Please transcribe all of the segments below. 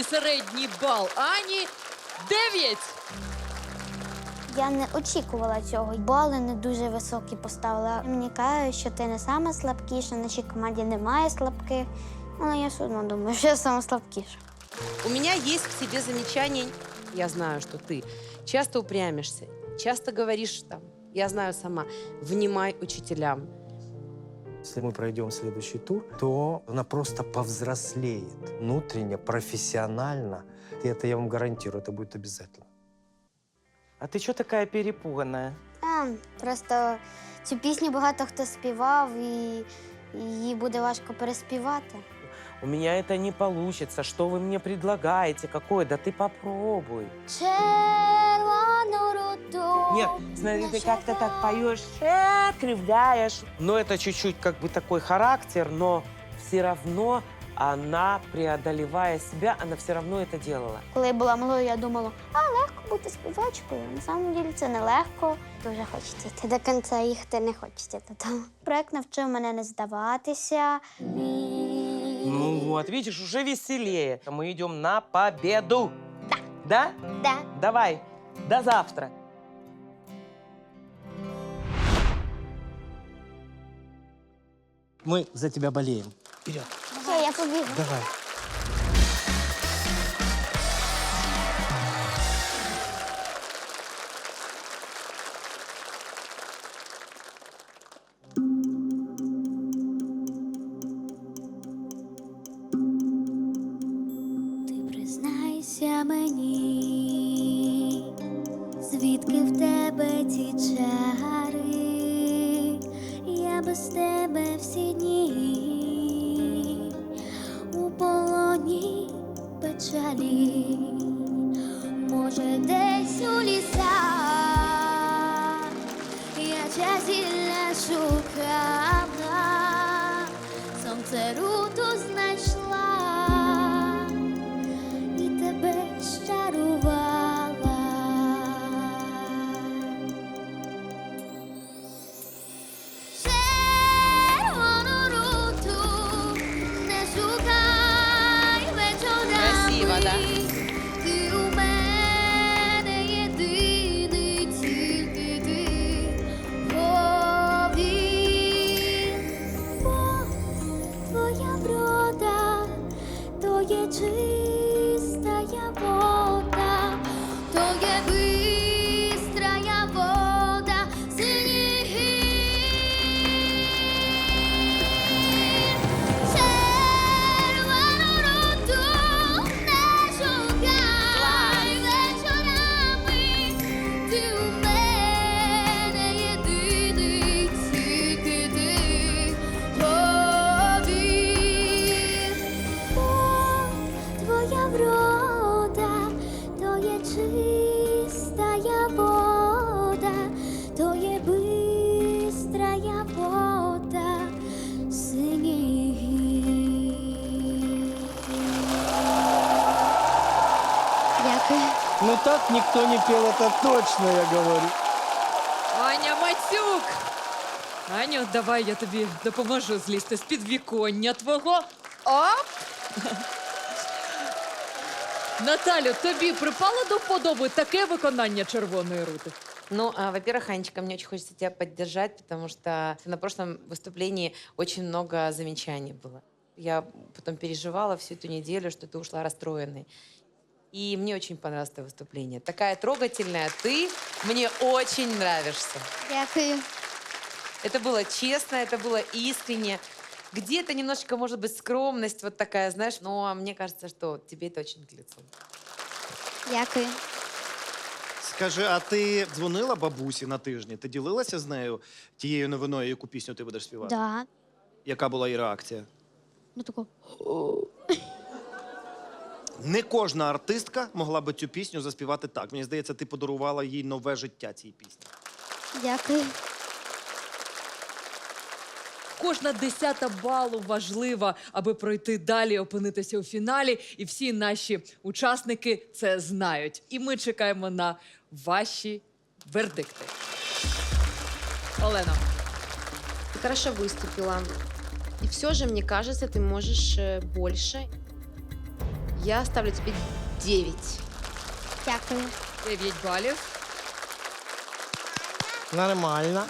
Середній бал Ані 9. Я не очікувала цього. Бали не дуже високі поставила. Мені кажуть, що ти не сама слабкіша, в нашій команді немає слабких. Але я все одно думаю, що я сама слабкіша. У меня есть к тебе замечание. Я знаю, что ты часто упрямишься, часто говоришь там, я знаю сама, внимай учителям. Если мы пройдем следующий тур, то она просто повзрослеет внутренне, профессионально. И это я вам гарантирую, это будет обязательно. А ты что такая перепуганная? Та, просто цю пісню багато хто співав, і її буде важко переспівати. У меня это не получится. Что вы мне предлагаете? Какое? Да ты попробуй. Червону руту. Нет, смотри, ты как-то так поешь, э, кривляешь. Но это чуть-чуть как бы такой характер, но все равно она, преодолевая себя, она все равно это делала. Коли я була малою, я думала, а легко бути співачкою. На самом деле це нелегко. Дуже хочеться йти до кінця, їхати не хочеться додому. Проект навчив мене не здаватися. І... Ну вот, видишь, уже веселее. Мы идем на победу. Да. Да? Да. Давай, до завтра. Мы за тебя болеем. Вперед. Все, я побігла. Давай. Ти признайся мені, звідки в тебе ті чари, без тебе всі дні. У полоні печалі, може, десь у лісах я часілля шукала, сонце руту знайшла Ну так никто не пел, это точно, я говорю. Аня Мацюк. Аню, давай я тобі допоможу злізти з підвіконня твого. Оп! Наталю, тобі припало до вподоби таке виконання червоної рути? Ну, а, во-первых, Анечка, мне очень хочется тебя поддержать, потому что на прошлом выступлении очень много замечаний было. Я потом переживала всю эту неделю, что ты ушла расстроенной. И мне очень понравилось твое выступление. Такая трогательная ты. Мне очень нравишься. Дякую. Это было честно, это было искренне. Где-то немножечко, может быть, скромность вот такая, знаешь, но мне кажется, что тебе это очень к лицу. Дякую. Скажи, а ти дзвонила бабусі на тижні? Ти ділилася з нею тією новиною, яку пісню ти будеш співати? Да. Яка була її реакція? Ну тако. Не кожна артистка могла би цю пісню заспівати так. Мені здається, ти подарувала їй нове життя цій пісні. Дякую. Кожна десята балу важлива, аби пройти далі, опинитися у фіналі. І всі наші учасники це знають. І ми чекаємо на ваші вердикти. Олена. Ты хорошо выступила. И все же, мне кажется, ты можешь э, больше. Я ставлю тебе девять. Дякую. 9 балів. Нормально.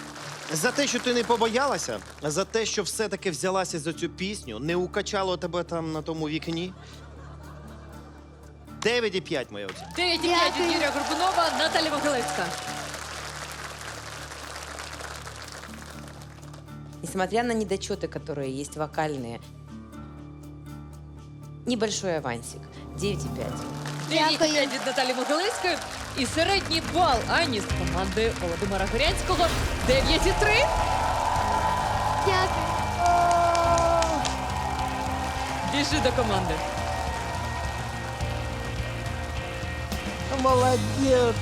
За те, що ти не побоялася, за те, що все-таки взялася за цю пісню, не укачало тебе там на тому вікні. 9,5 моя оцінка. 9 і 5 від Юрія Горбунова, Наталя Могилевська. Несмотря на недочеты, которые есть вокальные, небольшой авансик. 9,5. 9 і 5 від Наталі Могилевської. І середній бал Ані з команди Володимира Горянського 9 і 3. Дякую. Біжи до команди. Молодец!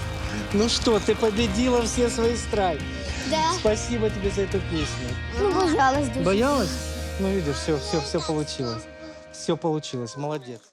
Ну что, ты победила все свои страхи. Да. Спасибо тебе за эту песню. Ну, боялась дуже. Боялась? Ну, видишь, все, все, все получилось. Все получилось. Молодец.